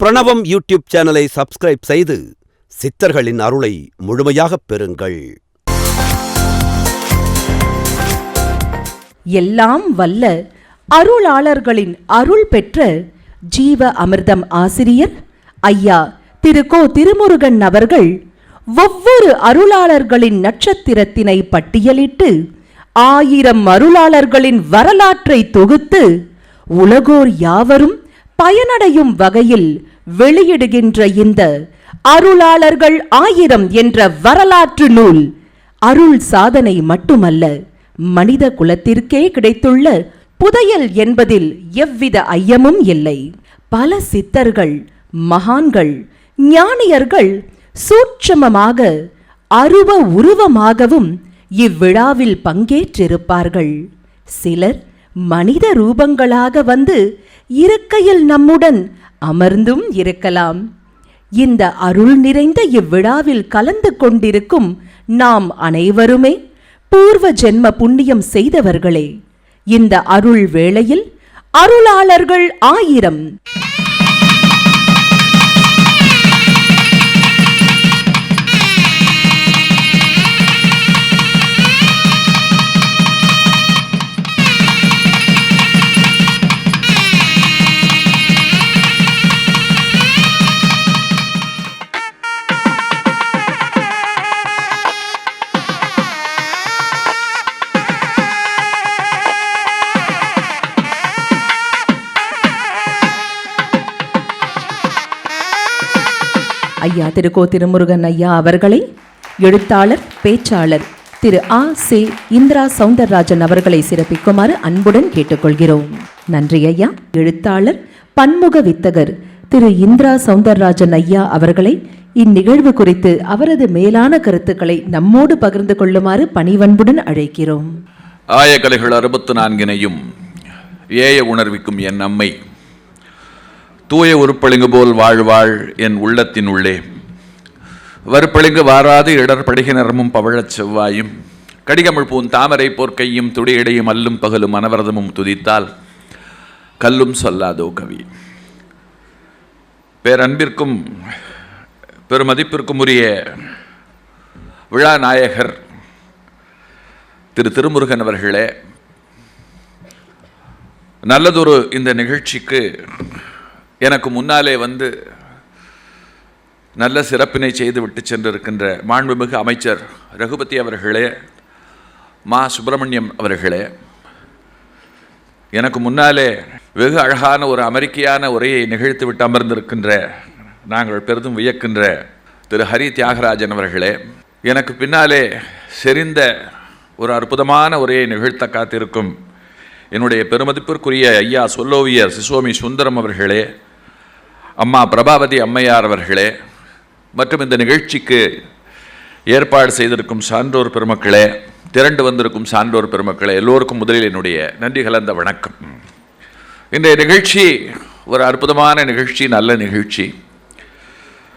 பிரணவம் யூடியூப் சேனலை சப்ஸ்கிரைப் செய்து சித்தர்களின் அருளை முழுமையாகப் பெறுங்கள். எல்லாம் வல்ல அருளாளர்களின் அருள் பெற்ற ஜீவ அமிர்தம் ஆசிரியர் ஐயா திரு கோ திருமுருகன் அவர்கள் ஒவ்வொரு அருளாளர்களின் நட்சத்திரத்தினை பட்டியலிட்டு ஆயிரம் அருளாளர்களின் வரலாற்றை தொகுத்து உலகோர் யாவரும் பயனடையும் வகையில் வெளியிடுகின்ற இந்த அருளாளர்கள் ஆயிரம் என்ற வரலாற்று நூல் அருள் சாதனை மட்டுமல்ல மனித குலத்திற்கே கிடைத்துள்ள புதையல் என்பதில் எவ்வித ஐயமும் இல்லை. பல சித்தர்கள் மகான்கள் ஞானியர்கள் சூட்சமமாக அருவ உருவமாகவும் இவ்விழாவில் பங்கேற்றிருப்பார்கள். சிலர் மனித ரூபங்களாக வந்து இருக்கையில் நம்முடன் அமர்ந்தும் இருக்கலாம். இந்த அருள் நிறைந்த இவ்விழாவில் கலந்து கொண்டிருக்கும் நாம் அனைவருமே பூர்வ ஜென்ம புண்ணியம் செய்தவர்களே இந்த அருள் வேளையில் அருளாளர்கள் ஆயிரம். திரு கோ திருமுருகன் ஐயா அவர்களை எழுத்தாளர் பேச்சாளர் திரு ஆ சே இந்திரா சவுந்தரராஜன் அவர்களை சிறப்பிக்குமாறு அன்புடன் கேட்டுக்கொள்கிறோம். நன்றி ஐயா. எழுத்தாளர் பன்முக வித்தகர் திரு இந்திரா சவுந்தரராஜன் ஐயா அவர்களை இந்நிகழ்வு குறித்து அவரது மேலான கருத்துக்களை நம்மோடு பகிர்ந்து கொள்ளுமாறு பணிவன்புடன் அழைக்கிறோம். ஆயக்கலைகள் அறுபத்து நான்கினையும் ஏய உணர்விக்கும் என் அம்மை தூய உருப்பளிங்கு போல் வாழ்வாள் என் உள்ளத்தின் உள்ளே. வறுப்பளிங்கு வாராது இடர் படுகினரமும் பவழச் செவ்வாயும். கடிகமிழ் பூன் தாமரை போர்க்கையும் துடியடையும் அல்லும் பகலும் அனவரதமும் துதித்தால் கல்லும் சொல்லாதோ கவி. பேரன்பிற்கும் பெருமதிப்பிற்கும் உரிய விழா நாயகர் திரு திருமுருகன் அவர்களே நல்லதொரு இந்த நிகழ்ச்சிக்கு எனக்கு முன்னாலே வந்து நல்ல சிறப்பினை செய்து விட்டு சென்றிருக்கின்ற மாண்புமிகு அமைச்சர் ரகுபதி அவர்களே மா. சுப்பிரமணியம் அவர்களே எனக்கு முன்னாலே வெகு அழகான ஒரு அமெரிக்கையான உரையை நிகழ்த்து விட்டு அமர்ந்திருக்கின்ற நாங்கள் பெரிதும் வியக்கின்ற திரு. ஹரி தியாகராஜன் அவர்களே எனக்கு பின்னாலே செறிந்த ஒரு அற்புதமான உரையை நிகழ்த்த காத்திருக்கும் என்னுடைய பெருமதிப்பிற்குரிய ஐயா சொல்லோவியர் சிசோமி சுந்தரம் அவர்களே அம்மா பிரபாவதி அம்மையார் அவர்களே மற்றும் இந்த நிகழ்ச்சிக்கு ஏற்பாடு செய்திருக்கும் சான்றோர் பெருமக்களே திரண்டு வந்திருக்கும் சான்றோர் பெருமக்களே எல்லோருக்கும் முதலில் என்னுடைய நன்றி கலந்த வணக்கம். இன்றைய நிகழ்ச்சி ஒரு அற்புதமான நிகழ்ச்சி நல்ல நிகழ்ச்சி.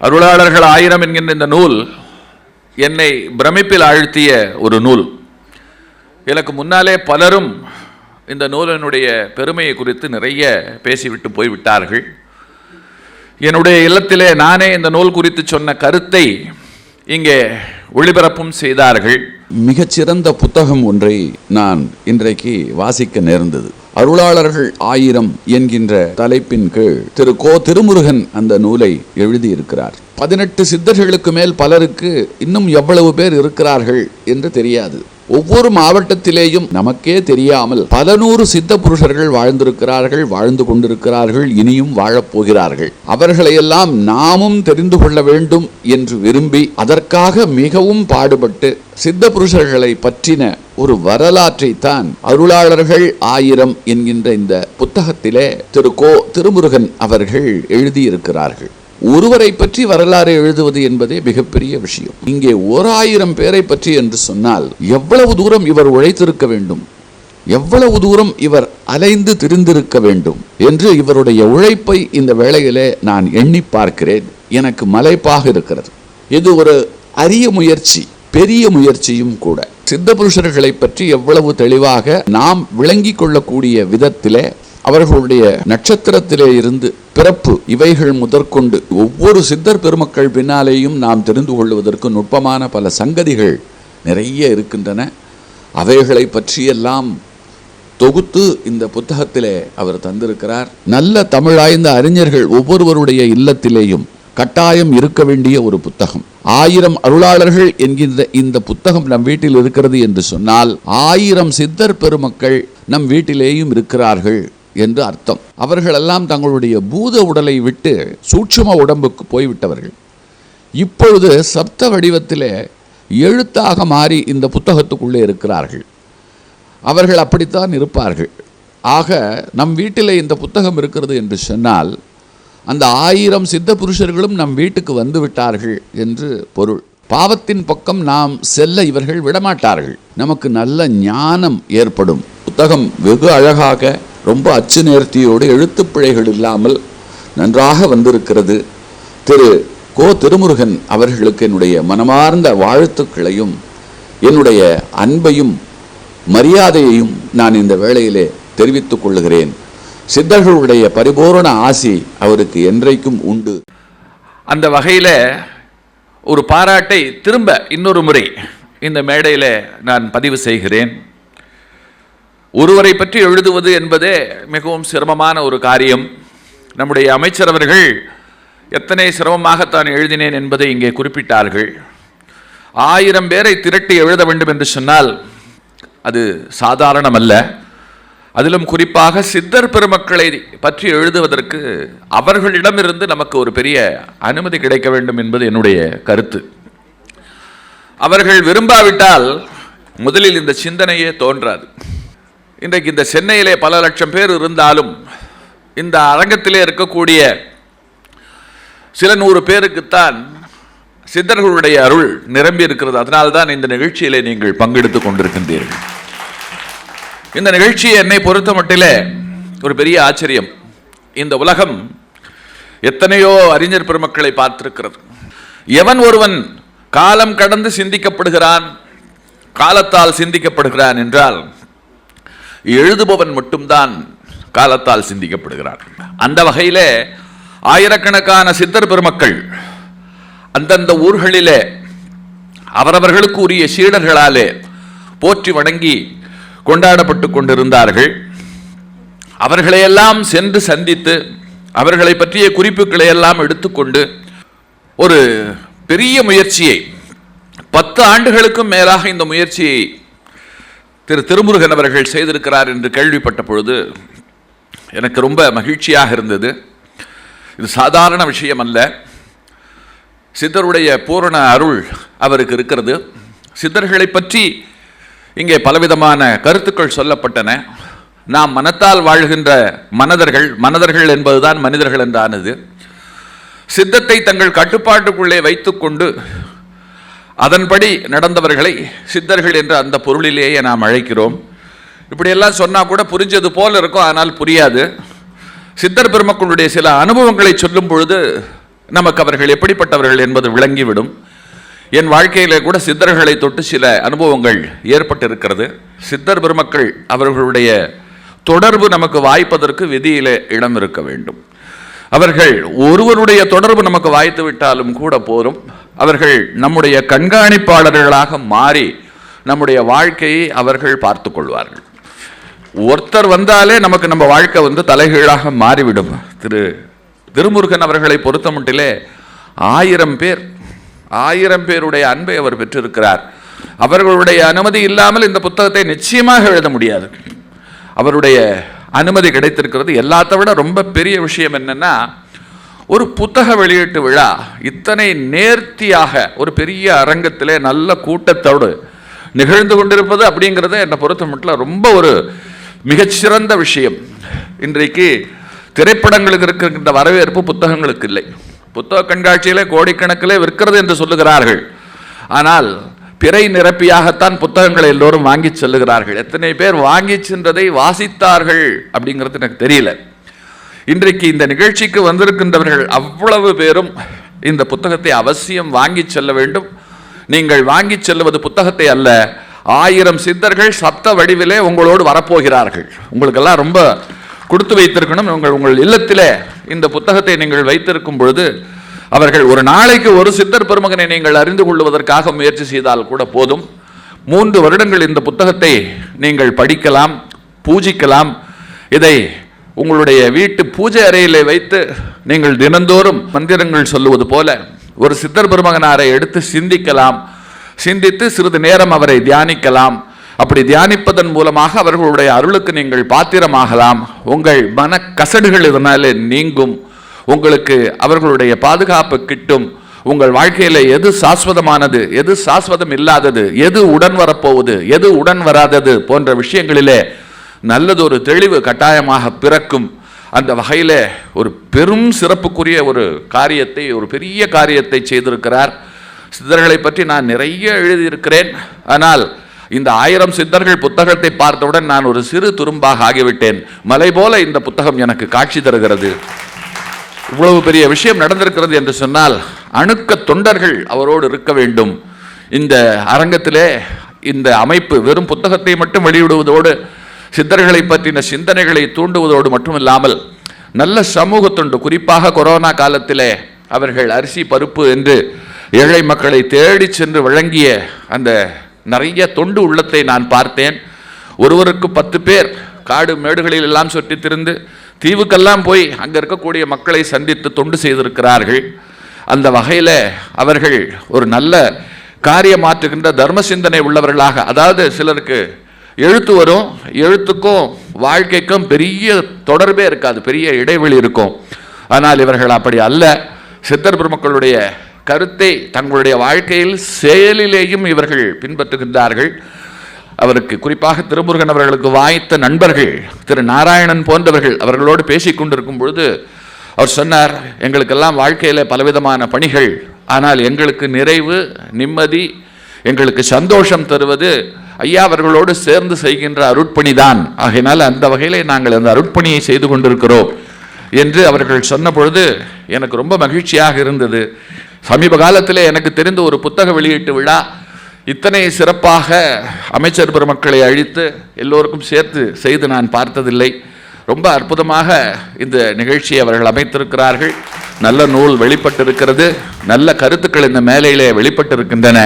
அருளாளர்கள் ஆயிரம் என்கின்ற இந்த நூல் என்னை பிரமிப்பில் ஆழ்த்திய ஒரு நூல். எனக்கு முன்னாலே பலரும் இந்த நூலினுடைய பெருமையை குறித்து நிறைய பேசிவிட்டு போய்விட்டார்கள். என்னுடைய இல்லத்திலே நானே இந்த நூல் குறித்து சொன்ன கருத்தை இங்கே ஒளிபரப்பும் செய்தார்கள். மிகச்சிறந்த புத்தகம் ஒன்றை நான் இன்றைக்கு வாசிக்க நேர்ந்தது. அருளாளர்கள் ஆயிரம் என்கின்ற தலைப்பின் கீழ் திரு கோ திருமுருகன் அந்த நூலை எழுதியிருக்கிறார். பதினெட்டு சித்தர்களுக்கு மேல் பலருக்கு இன்னும் எவ்வளவு பேர் இருக்கிறார்கள் என்று தெரியாது. ஒவ்வொரு மாவட்டத்திலேயும் நமக்கே தெரியாமல் பல நூறு சித்த புருஷர்கள் வாழ்ந்திருக்கிறார்கள் வாழ்ந்து கொண்டிருக்கிறார்கள் இனியும் வாழப்போகிறார்கள் அவர்களையெல்லாம் நாமும் தெரிந்து கொள்ள வேண்டும் என்று விரும்பி அதற்காக மிகவும் பாடுபட்டு சித்த புருஷர்களை பற்றின ஒரு வரலாற்றை தான் அருளாளர்கள் ஆயிரம் என்கின்ற இந்த புத்தகத்திலே திரு கோ. திருமுருகன் அவர்கள் எழுதியிருக்கிறார்கள். ஒருவரை பற்றி வரலாறு எழுதுவது என்பதே மிகப்பெரிய விஷயம். இங்கே ஓர் ஆயிரம் பேரை பற்றி என்று சொன்னால் எவ்வளவு தூரம் இவர் உழைத்திருக்க வேண்டும்? எவ்வளவு தூரம் இவர் அலைந்து திரிந்திருக்க வேண்டும்? என்று இவருடைய உழைப்பை இந்த வேளையிலே நான் எண்ணி பார்க்கிறேன். எனக்கு மலைப்பாக இருக்கிறது. இது ஒரு அரிய முயற்சி பெரிய முயற்சியும் கூட. சித்த புருஷர்களை பற்றி எவ்வளவு தெளிவாக நாம் விளங்கிக் கொள்ளக்கூடிய விதத்திலே அவர்களுடைய நட்சத்திரத்திலே இருந்து பிறப்பு இவைகள் முதற்கொண்டு ஒவ்வொரு சித்தர் பெருமக்கள் பின்னாலேயும் நாம் தெரிந்து கொள்வதற்கு நுட்பமான பல சங்கதிகள் நிறைய இருக்கின்றன. அவைகளை பற்றியெல்லாம் தொகுத்து இந்த புத்தகத்திலே அவர் தந்திருக்கிறார். நல்ல தமிழாய்ந்த அறிஞர்கள் ஒவ்வொருவருடைய இல்லத்திலேயும் கட்டாயம் இருக்க வேண்டிய ஒரு புத்தகம். ஆயிரம் அருளாளர்கள் என்கின்ற இந்த புத்தகம் நம் வீட்டில் இருக்கிறது என்று சொன்னால் ஆயிரம் சித்தர் பெருமக்கள் நம் வீட்டிலேயும் இருக்கிறார்கள். என்று அர்த்தம். அவர்களெல்லாம் தங்களுடைய பூத உடலை விட்டு சூட்சும உடம்புக்கு போய்விட்டவர்கள். இப்பொழுது சப்த வடிவத்திலே எழுத்தாக மாறி இந்த புத்தகத்துக்குள்ளே இருக்கிறார்கள். அவர்கள் அப்படித்தான் இருப்பார்கள். ஆக நம் வீட்டில் இந்த புத்தகம் இருக்கிறது என்று சொன்னால் அந்த ஆயிரம் சித்த புருஷர்களும் நம் வீட்டுக்கு வந்து விட்டார்கள் என்று பொருள். பாவத்தின் பக்கம் நாம் செல்ல இவர்கள் விடமாட்டார்கள். நமக்கு நல்ல ஞானம் ஏற்படும். புத்தகம் வெகு அழகாக ரொம்ப அச்சு நேர்த்தியோடு எழுத்து பிழைகள் இல்லாமல் நன்றாக வந்திருக்கிறது. திரு. கோ. திருமுருகன் அவர்களுக்கு என்னுடைய மனமார்ந்த வாழ்த்துக்களையும் என்னுடைய அன்பையும் மரியாதையையும் நான் இந்த வேளையிலே தெரிவித்துக் கொள்கிறேன். சித்தர்களுடைய பரிபூரண ஆசி அவருக்கு என்றைக்கும் உண்டு. அந்த வகையில் ஒரு பாராட்டை திரும்ப இன்னொரு முறை இந்த மேடையில் நான் பதிவு செய்கிறேன். ஒருவரை பற்றி எழுதுவது என்பதே மிகவும் சிரமமான ஒரு காரியம். நம்முடைய அமைச்சர் அவர்கள் எத்தனை சிரமமாகத்தான் எழுதினேன் என்பதை இங்கே குறிப்பிட்டார்கள். ஆயிரம் பேரை திரட்டி எழுத வேண்டும் என்று சொன்னால் அது சாதாரணமல்ல. அதிலும் குறிப்பாக சித்தர் பெருமக்களை பற்றி எழுதுவதற்கு அவர்களிடமிருந்து நமக்கு ஒரு பெரிய அனுமதி கிடைக்க வேண்டும் என்பது என்னுடைய கருத்து. அவர்கள் விரும்பாவிட்டால் முதலில் இந்த சிந்தனையே தோன்றாது. இன்றைக்கு இந்த சென்னையிலே பல லட்சம் பேர் இருந்தாலும் இந்த அரங்கத்திலே இருக்கக்கூடிய சில நூறு பேருக்குத்தான் சித்தர்களுடைய அருள் நிரம்பி இருக்கிறது. அதனால்தான் இந்த நிகழ்ச்சியிலே நீங்கள் பங்கெடுத்து கொண்டிருக்கின்றீர்கள். இந்த நிகழ்ச்சி என்னை பொறுத்த மட்டிலே ஒரு பெரிய ஆச்சரியம். இந்த உலகம் எத்தனையோ அறிஞர் பெருமக்களை பார்த்திருக்கிறது. எவன் ஒருவன் காலம் கடந்து சிந்திக்கப்படுகிறான் காலத்தால் சிந்திக்கப்படுகிறான் என்றால் எழுதுபவன் மட்டும்தான் காலத்தால் சிந்திக்கப்படுகிறான் அந்த வகையிலே ஆயிரக்கணக்கான சித்தர் பெருமக்கள் அந்தந்த ஊர்களிலே அவரவர்களுக்கு உரிய சீடர்களாலே போற்றி வணங்கி கொண்டாடப்பட்டு கொண்டிருந்தார்கள். அவர்களையெல்லாம் சென்று சந்தித்து அவர்களை பற்றிய குறிப்புகளை எல்லாம் எடுத்துக்கொண்டு ஒரு பெரிய முயற்சியை பத்து ஆண்டுகளுக்கும் மேலாக இந்த முயற்சியை திரு திருமுருகன் அவர்கள் செய்திருக்கிறார் என்று கேள்விப்பட்ட பொழுது எனக்கு ரொம்ப மகிழ்ச்சியாக இருந்தது. இது சாதாரண விஷயம் அல்ல. சித்தருடைய பூரண அருள் அவருக்கு இருக்கிறது. சித்தர்களை பற்றி இங்கே பலவிதமான கருத்துக்கள் சொல்லப்பட்டன. நாம் மனத்தால் வாழ்கின்ற மனதர்கள் மனதர்கள் என்பதுதான் மனிதர்கள் என்றானது. சித்தத்தை தங்கள் கட்டுப்பாட்டுக்குள்ளே வைத்துக்கொண்டு அதன்படி நடந்தவர்களை சித்தர்கள் என்று அந்த பொருளிலேயே நாம் அழைக்கிறோம். இப்படியெல்லாம் சொன்னால் கூட புரிஞ்சது போல இருக்கும் ஆனால் புரியாது. சித்தர் பெருமக்களுடைய சில அனுபவங்களை சொல்லும் பொழுது நமக்கு அவர்கள் எப்படிப்பட்டவர்கள் என்பது விளங்கிவிடும். என் வாழ்க்கையிலே கூட சித்தர்களை தொட்டு சில அனுபவங்கள் ஏற்பட்டிருக்கிறது. சித்தர் பெருமக்கள் அவர்களுடைய தொடர்பு நமக்கு வாய்ப்பதற்கு விதியிலே இடம் இருக்க வேண்டும். அவர்கள் ஒருவருடைய தொடர்பு நமக்கு வாய்த்து விட்டாலும் கூட போரும். அவர்கள் நம்முடைய கண்காணிப்பாளர்களாக மாறி நம்முடைய வாழ்க்கையை அவர்கள் பார்த்து கொள்வார்கள். ஒருத்தர் வந்தாலே நமக்கு நம்ம வாழ்க்கை வந்து தலைகீழாக மாறிவிடும். திரு திருமுருகன் அவர்களை பொறுத்த மட்டிலே ஆயிரம் பேர் ஆயிரம் பேருடைய அன்பை அவர் பெற்றிருக்கிறார். அவர்களுடைய அனுமதி இல்லாமல் இந்த புத்தகத்தை நிச்சயமாக எழுத முடியாது. அவருடைய அனுமதி கிடைத்திருக்கிறது. எல்லாத்த விட ரொம்ப பெரிய விஷயம் என்னென்னா ஒரு புத்தக வெளியீட்டு விழா இத்தனை நேர்த்தியாக ஒரு பெரிய அரங்கத்திலே நல்ல கூட்டத்தோடு நிகழ்ந்து கொண்டிருப்பது அப்படிங்கிறது என்னை பொறுத்த மட்டும் ரொம்ப ஒரு மிகச்சிறந்த விஷயம். இன்றைக்கு திரைப்படங்களுக்கு இருக்கின்ற வரவேற்பு புத்தகங்களுக்கு இல்லை. புத்தக கண்காட்சியிலே கோடிக்கணக்கிலே விற்கிறது என்று சொல்லுகிறார்கள். ஆனால் பிறை நிரப்பியாகத்தான் புத்தகங்களை எல்லோரும் வாங்கி செல்லுகிறார்கள். எத்தனை பேர் வாங்கி சென்றதை வாசித்தார்கள் அப்படிங்கிறது எனக்கு தெரியல. இன்றைக்கு இந்த நிகழ்ச்சிக்கு வந்திருக்கின்றவர்கள் அவ்வளவு பேரும் இந்த புத்தகத்தை அவசியம் வாங்கி செல்ல வேண்டும். நீங்கள் வாங்கி செல்லுவது புத்தகத்தை அல்ல. ஆயிரம் சித்தர்கள் சப்த வடிவிலே உங்களோடு வரப்போகிறார்கள். உங்களுக்கெல்லாம் ரொம்ப கொடுத்து வைத்திருக்கணும். உங்கள் உங்கள் இல்லத்திலே இந்த புத்தகத்தை நீங்கள் வைத்திருக்கும் பொழுது அவர்கள் ஒரு நாளைக்கு ஒரு சித்தர் பெருமகனை நீங்கள் அறிந்து கொள்வதற்காக முயற்சி செய்தால் கூட போதும். மூன்று வருடங்கள் இந்த புத்தகத்தை நீங்கள் படிக்கலாம் பூஜிக்கலாம். இதை உங்களுடைய வீட்டு பூஜை அறையிலே வைத்து நீங்கள் தினந்தோறும் மந்திரங்கள் சொல்லுவது போல ஒரு சித்தர் பெருமகனாரை எடுத்து சிந்திக்கலாம். சிந்தித்து சிறிது நேரம் அவரை தியானிக்கலாம். அப்படி தியானிப்பதன் மூலமாக அவர்களுடைய அருளுக்கு நீங்கள் பாத்திரமாகலாம். உங்கள் மன கசடுகள் இதனாலே நீங்கும். உங்களுக்கு அவர்களுடைய பாதுகாப்பு கிட்டும். உங்கள் வாழ்க்கையில் எது சாஸ்வதமானது எது சாஸ்வதம் இல்லாதது எது உடன் வரப்போவது எது உடன் வராதது போன்ற விஷயங்களிலே நல்லதொரு தெளிவு கட்டாயமாக பிறக்கும். அந்த வகையில் ஒரு பெரும் சிறப்புக்குரிய ஒரு காரியத்தை ஒரு பெரிய காரியத்தை செய்திருக்கிறார். சித்தர்களை பற்றி நான் நிறைய எழுதியிருக்கிறேன். ஆனால் இந்த ஆயிரம் சித்தர்கள் புத்தகத்தை பார்த்தவுடன் நான் ஒரு சிறு துரும்பாக ஆகிவிட்டேன். மலை போல இந்த புத்தகம் எனக்கு காட்சி தருகிறது. இவ்வளவு பெரிய விஷயம் நடந்திருக்கிறது என்று சொன்னால் அணுக்க தொண்டர்கள் அவரோடு இருக்க வேண்டும். இந்த அரங்கத்திலே இந்த அமைப்பு வெறும் புத்தகத்தை மட்டும் வெளியிடுவதோடு சித்தர்களை பற்றின சிந்தனைகளை தூண்டுவதோடு மட்டுமில்லாமல் நல்ல சமூக தொண்டு குறிப்பாக கொரோனா காலத்திலே அவர்கள் அரிசி பருப்பு என்று ஏழை மக்களை தேடி சென்று வழங்கிய அந்த நிறைய தொண்டு உள்ளத்தை நான் பார்த்தேன். ஒருவருக்கு பத்து பேர் காடு மேடுகளில் எல்லாம் சுற்றித் திருந்து தீவுக்கெல்லாம் போய் அங்கே இருக்கக்கூடிய மக்களை சந்தித்து தொண்டு செய்திருக்கிறார்கள். அந்த வகையில் அவர்கள் ஒரு நல்ல காரியமாற்றுகின்ற தர்ம சிந்தனை உள்ளவர்களாக அதாவது சிலருக்கு எழுத்து வரும். எழுத்துக்கும் வாழ்க்கைக்கும் பெரிய தொடர்பே இருக்காது. பெரிய இடைவெளி இருக்கும். ஆனால் இவர்கள் அப்படி அல்ல. சித்தர் பெருமக்களுடைய கருத்தை தங்களுடைய வாழ்க்கையில் செயலிலேயும் இவர்கள் பின்பற்றுகின்றார்கள். அவருக்கு குறிப்பாக திருமுருகன் அவர்களுக்கு வாய்த்த நண்பர்கள் திரு நாராயணன் போன்றவர்கள் அவர்களோடு பேசிக் கொண்டிருக்கும் பொழுது அவர் சொன்னார் எங்களுக்கெல்லாம் வாழ்க்கையில் பலவிதமான பணிகள் ஆனால் எங்களுக்கு நிறைவு நிம்மதி எங்களுக்கு சந்தோஷம் தருவது ஐயா அவர்களோடு சேர்ந்து செய்கின்ற அருட்பணி தான் ஆகையினால் அந்த வகையிலே நாங்கள் அந்த அருட்பணியை செய்து கொண்டிருக்கிறோம் என்று அவர்கள் சொன்ன பொழுது எனக்கு ரொம்ப மகிழ்ச்சியாக இருந்தது. சமீப காலத்தில் எனக்கு தெரிந்த ஒரு புத்தக வெளியீட்டு விழா இத்தனை சிறப்பாக அமைச்சர் பெருமக்களை அழித்து எல்லோருக்கும் சேர்த்து செய்து நான் பார்த்ததில்லை. ரொம்ப அற்புதமாக இந்த நிகழ்ச்சியை அவர்கள் அமைத்திருக்கிறார்கள். நல்ல நூல் வெளிப்பட்டிருக்கிறது. நல்ல கருத்துக்கள் இந்த மேலையிலே வெளிப்பட்டிருக்கின்றன.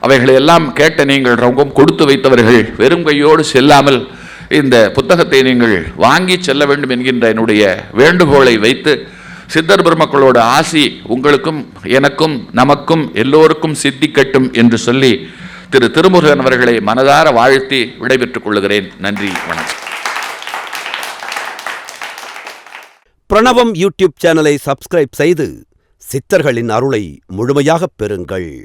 அவைகளை எல்லாம் கேட்ட நீங்கள் ரொம்பவும் கொடுத்து வைத்தவர்கள் வெறும் கையோடு செல்லாமல் இந்த புத்தகத்தை நீங்கள் வாங்கி செல்ல வேண்டும் என்கின்ற என்னுடைய வேண்டுகோளை வைத்து சித்தர் பெருமக்களோட ஆசி உங்களுக்கும் எனக்கும் நமக்கும் எல்லோருக்கும் சித்திக்கட்டும் என்று சொல்லி திரு திருமுருகன் அவர்களை மனதார வாழ்த்தி விடைபெற்றுக் கொள்கிறேன். நன்றி வணக்கம். பிரணவம் யூடியூப் சேனலை சப்ஸ்கிரைப் செய்து சித்தர்களின் அருளை முழுமையாகப் பெறுங்கள்.